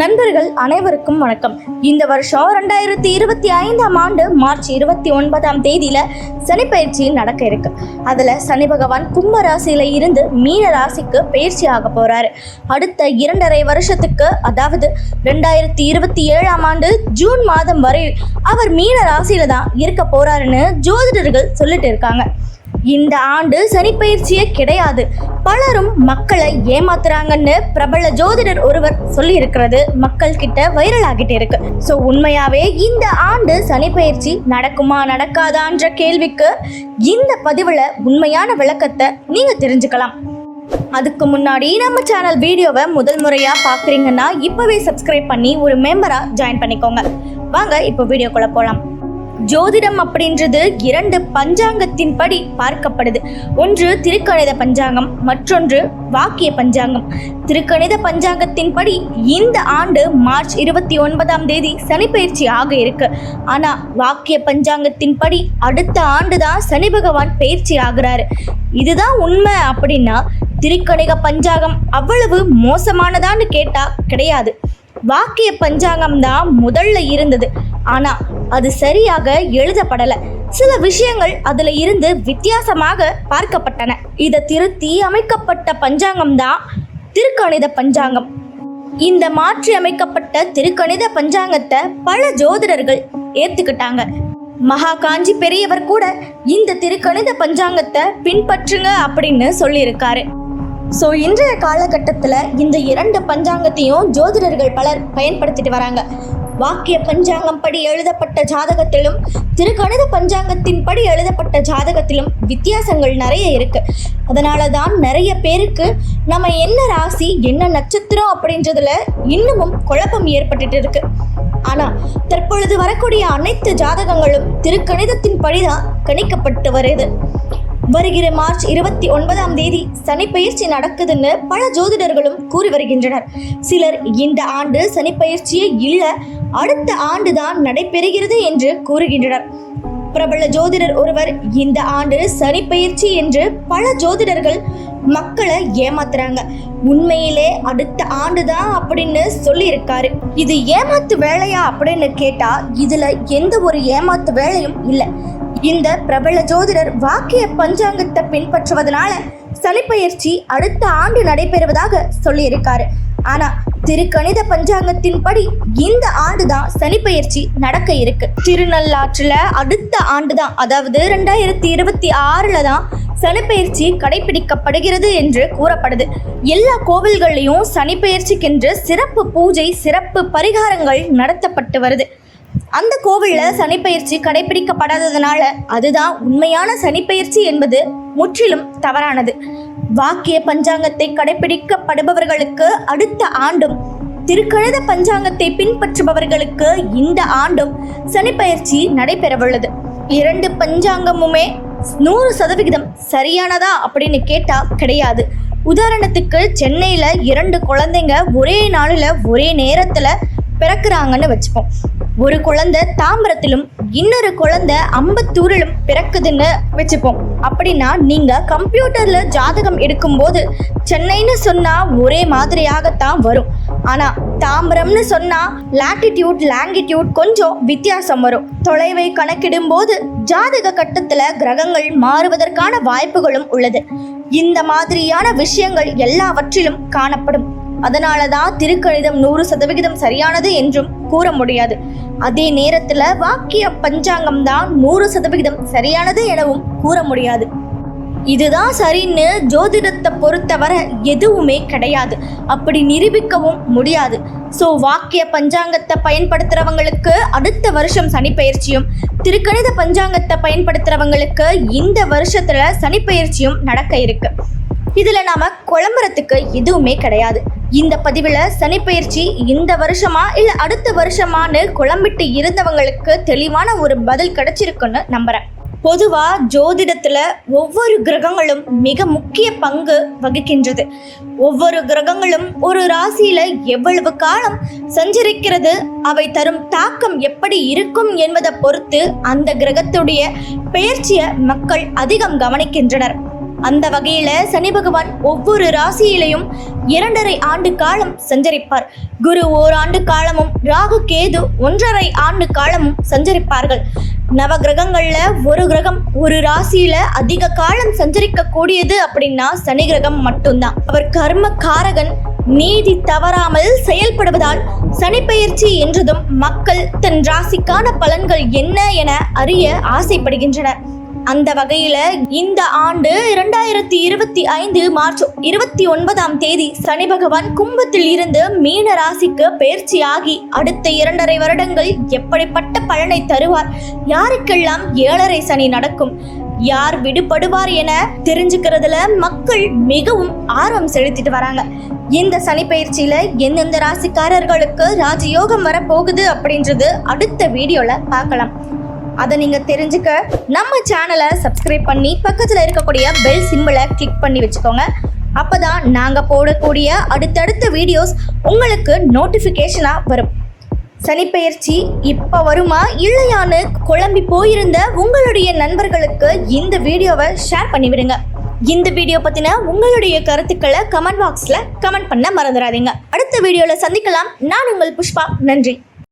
நண்பர்கள் அனைவருக்கும் வணக்கம். இந்த வருஷம் ரெண்டாயிரத்தி இருபத்தி ஐந்தாம் ஆண்டு மார்ச் இருபத்தி ஒன்பதாம் தேதியில சனி பயிற்சி நடக்க இருக்கு. அதுல சனி பகவான் கும்ப ராசியில இருந்து மீன ராசிக்கு பயிற்சி ஆக போறாரு. அடுத்த இரண்டரை வருஷத்துக்கு அதாவது ரெண்டாயிரத்தி இருபத்தி ஏழாம் ஆண்டு ஜூன் மாதம் வரை அவர் மீன ராசியில தான் இருக்க போறாருன்னு ஜோதிடர்கள் சொல்லிட்டு இருக்காங்க. இந்த ஆண்டு சனிப்பயிற்சியே கிடையாது. பலரும் மக்களை ஏமாத்துறாங்கன்னு பிரபல ஜோதிடர் ஒருவர் சொல்லி இருக்கிறது மக்கள் கிட்ட வைரல் ஆகிட்டு இருக்கு. ஸோ உண்மையாவே இந்த ஆண்டு சனிப்பயிற்சி நடக்குமா நடக்காதான்ற கேள்விக்கு இந்த பதிவில் உண்மையான விளக்கத்தை நீங்க தெரிஞ்சுக்கலாம். அதுக்கு முன்னாடி நம்ம சேனல் வீடியோவை முதல் முறையாக பார்க்குறீங்கன்னா இப்போவே சப்ஸ்கிரைப் பண்ணி ஒரு மெம்பராக ஜாயின் பண்ணிக்கோங்க. வாங்க இப்போ வீடியோக்குள்ளே போகலாம் ஜோதிடம் அப்படின்றது இரண்டு பஞ்சாங்கத்தின் படி பார்க்கப்படுது. ஒன்று திருக்கணித பஞ்சாங்கம் மற்றொன்று வாக்கிய பஞ்சாங்கம். திருக்கணித பஞ்சாங்கத்தின் படி இந்த ஆண்டு மார்ச் இருபத்தி ஒன்பதாம் தேதி சனிப்பயிற்சி ஆக இருக்கு. ஆனா வாக்கிய பஞ்சாங்கத்தின் படி அடுத்த ஆண்டு தான் சனி பகவான் பயிற்சி ஆகிறாரு. இதுதான் உண்மை அப்படின்னா திருக்கணிக பஞ்சாங்கம் அவ்வளவு மோசமானதான்னு கேட்டா கிடையாது. வாக்கிய பஞ்சாங்கம் தான் முதல்ல இருந்தது. ஆனா அது சரியாக எழுதப்படல. சில விஷயங்கள் அதுல இருந்து வித்தியாசமாக பார்க்கப்பட்டன. இதை திருத்தி அமைக்கப்பட்ட பஞ்சாங்கம் தான் திருக்கணித பஞ்சாங்கம். இந்த மாற்றி அமைக்கப்பட்ட திருக்கணித பஞ்சாங்கத்தை பல ஜோதிடர்கள் ஏத்துக்கிட்டாங்க. மகா காஞ்சி பெரியவர் கூட இந்த திருக்கணித பஞ்சாங்கத்தை பின்பற்றுங்க அப்படின்னு சொல்லியிருக்காரு. ஸோ இன்றைய காலகட்டத்தில் இந்த இரண்டு பஞ்சாங்கத்தையும் ஜோதிடர்கள் பலர் பயன்படுத்திட்டு வராங்க. வாக்கிய பஞ்சாங்கம் படி எழுதப்பட்ட ஜாதகத்திலும் திருக்கணித பஞ்சாங்கத்தின் படி எழுதப்பட்ட ஜாதகத்திலும் வித்தியாசங்கள் நிறைய இருக்கு. அதனால தான் நிறைய பேருக்கு நம்ம என்ன ராசி என்ன நட்சத்திரம் அப்படின்றதுல இன்னமும் குழப்பம் ஏற்பட்டுட்டு இருக்கு. ஆனா தற்பொழுது வரக்கூடிய அனைத்து ஜாதகங்களும் திருக்கணிதத்தின் படிதான் கணிக்கப்பட்டு வருது. வருகிற மார்ச் இருபத்தி ஒன்பதாம் தேதி சனி பயிற்சி நடக்குதுன்னு பல ஜோதிடர்களும் கூறி வருகின்றனர். சிலர் இந்த ஆண்டு சனி பயிற்சியே இல்ல அடுத்த ஆண்டுதான் நடைபெறுகிறது என்று கூறுகின்றனர். பிரபல ஜோதிடர் ஒருவர் இந்த ஆண்டு சனி பயிற்சி என்று பல ஜோதிடர்கள் மக்களை ஏமாத்துறாங்க. உண்மையிலே அடுத்த ஆண்டுதான் அப்படின்னு சொல்லியிருக்காரு. இது ஏமாத்து வேலையா அப்படின்னு கேட்டா இதுல எந்த ஒரு ஏமாத்து வேலையும் இல்லை. இந்த பிரபல ஜோதிடர் வாக்கிய பஞ்சாங்கத்தை பின்பற்றுவதனால சனிப்பயிற்சி அடுத்த ஆண்டு நடைபெறுவதாக சொல்லியிருக்காரு. ஆனா திருக்கணித பஞ்சாங்கத்தின்படி இந்த ஆண்டுதான் சனிப்பயிற்சி நடக்க இருக்கு. திருநள்ளாற்றுல அடுத்த ஆண்டுதான் அதாவது ரெண்டாயிரத்தி இருபத்தி ஆறுல தான் சனிப்பயிற்சி கடைபிடிக்கப்படுகிறது என்று கூறப்படுது. எல்லா கோவில்கள்லையும் சனிப்பயிற்சிக்கென்று சிறப்பு பூஜை சிறப்பு பரிகாரங்கள் நடத்தப்பட்டு வருது. அந்த கோவிலில் சனிப்பயிற்சி கடைபிடிக்கப்படாததுனால அதுதான் உண்மையான சனிப்பயிற்சி என்பது முற்றிலும் தவறானது. வாக்கிய பஞ்சாங்கத்தை கடைபிடிக்கப்படுபவர்களுக்கு அடுத்த ஆண்டும் திருக்கழுத பஞ்சாங்கத்தை பின்பற்றுபவர்களுக்கு இந்த ஆண்டும் சனிப்பயிற்சி நடைபெறவுள்ளது. இரண்டு பஞ்சாங்கமுமே நூறு சதவிகிதம் சரியானதா அப்படின்னு கேட்டால் கிடையாது. உதாரணத்துக்கு சென்னையில் இரண்டு குழந்தைங்க ஒரே நாளில் ஒரே நேரத்தில் பிறக்கிறாங்கன்னு வச்சுப்போம். ஒரு குழந்தை தாம்பரத்திலும் இன்னொரு குழந்தை அம்பத்தூரிலும் பிறக்குதுன்னு வச்சுப்போம். அப்படின்னா நீங்க கம்ப்யூட்டர்ல ஜாதகம் எடுக்கும்போது சென்னைன்னு சொன்னா ஒரே மாதிரியாகத்தான் வரும். ஆனா தாம்பரம்னு சொன்னா லாட்டிடியூட் லாங்கிடியூட் கொஞ்சம் வித்தியாசம் வரும். தொலைவை கணக்கிடும் போது ஜாதக கட்டத்துல கிரகங்கள் மாறுவதற்கான வாய்ப்புகளும் உள்ளது. இந்த மாதிரியான விஷயங்கள் எல்லாவற்றிலும் காணப்படும். அதனால தான் திருக்கணிதம் நூறு சதவிகிதம் சரியானது என்றும் கூற முடியாது. அதே நேரத்தில் வாக்கிய பஞ்சாங்கம் தான் நூறு சதவிகிதம் சரியானது எனவும் கூற முடியாது. இதுதான் சரின்னு ஜோதிடத்தை பொறுத்தவரை எதுவுமே கிடையாது. அப்படி நிரூபிக்கவும் முடியாது. ஸோ வாக்கிய பஞ்சாங்கத்தை பயன்படுத்துறவங்களுக்கு அடுத்த வருஷம் சனிப்பெயர்ச்சியும் திருக்கணித பஞ்சாங்கத்தை பயன்படுத்துறவங்களுக்கு இந்த வருஷத்தில் சனிப்பெயர்ச்சியும் நடக்க இருக்கு. இதில் நாம் குழம்புறதுக்கு எதுவுமே கிடையாது. இந்த பதிவில் சனிப்பயிற்சி இந்த வருஷமா இல்லை அடுத்த வருஷமானு குழம்பிட்டு இருந்தவங்களுக்கு தெளிவான ஒரு பதில் கிடைச்சிருக்குன்னு நம்புறேன். பொதுவா ஜோதிடத்துல ஒவ்வொரு கிரகங்களும் மிக முக்கிய பங்கு வகிக்கின்றது. ஒவ்வொரு கிரகங்களும் ஒரு ராசியில எவ்வளவு காலம் சஞ்சரிக்கிறது அவை தரும் தாக்கம் எப்படி இருக்கும் என்பதை பொறுத்து அந்த கிரகத்துடைய பெயர்ச்சியை மக்கள் அதிகம் கவனிக்கின்றனர். அந்த வகையில சனி பகவான் ஒவ்வொரு ராசியிலையும் இரண்டரை ஆண்டு காலம் சஞ்சரிப்பார். குரு ஓராண்டு காலமும் ராகு கேது ஒன்றரை ஆண்டு காலமும் சஞ்சரிப்பார்கள். நவ கிரகங்கள்ல ஒரு கிரகம் ஒரு ராசியில அதிக காலம் சஞ்சரிக்க கூடியது அப்படின்னா சனி கிரகம் மட்டும்தான். அவர் கர்ம காரகன் நீதி தவறாமல் செயல்படுவதால் சனிப்பெயர்ச்சி என்றதும் மக்கள் தன் ராசிக்கான பலன்கள் என்ன என அறிய ஆசைப்படுகின்றனர். அந்த வகையில இந்த ஆண்டு இரண்டாயிரத்தி இருபத்தி ஐந்து மார்ச் இருபத்தி ஒன்பதாம் தேதி சனி பகவான் கும்பத்தில் இருந்து மீன ராசிக்கு பயிற்சியாகி அடுத்த இரண்டரை வருடங்கள் எப்படிப்பட்ட பலனை தருவார்? யாருக்கெல்லாம் ஏழரை சனி நடக்கும்? யார் விடுபடுவார் என தெரிஞ்சுக்கிறதுல மக்கள் மிகவும் ஆர்வம் செலுத்திட்டு வராங்க. இந்த சனி பயிற்சியில எந்தெந்த ராசிக்காரர்களுக்கு ராஜயோகம் வரப்போகுது அப்படின்றது அடுத்த வீடியோல பார்க்கலாம். அதை நீங்க தெரிஞ்சுக்க நம்ம சேனலை சப்ஸ்கிரைப் பண்ணி பக்கத்துல இருக்கக்கூடிய பெல் சிம்பிளை கிளிக் பண்ணி வச்சுக்கோங்க. அப்பதான் நாங்க போடக்கூடிய அடுத்தடுத்த வீடியோஸ் உங்களுக்கு நோட்டிஃபிகேஷனாக வரும். சனிப்பெயர்ச்சி இப்போ வருமா இல்லையான்னு குழம்பி போயிருந்த உங்களுடைய நண்பர்களுக்கு இந்த வீடியோவை ஷேர் பண்ணிவிடுங்க இந்த வீடியோ பத்தின உங்களுடைய கருத்துக்களை கமெண்ட் பாக்ஸ்ல கமெண்ட் பண்ண மறந்துடாதீங்க. அடுத்த வீடியோல சந்திக்கலாம். நான் உங்கள் புஷ்பா. நன்றி.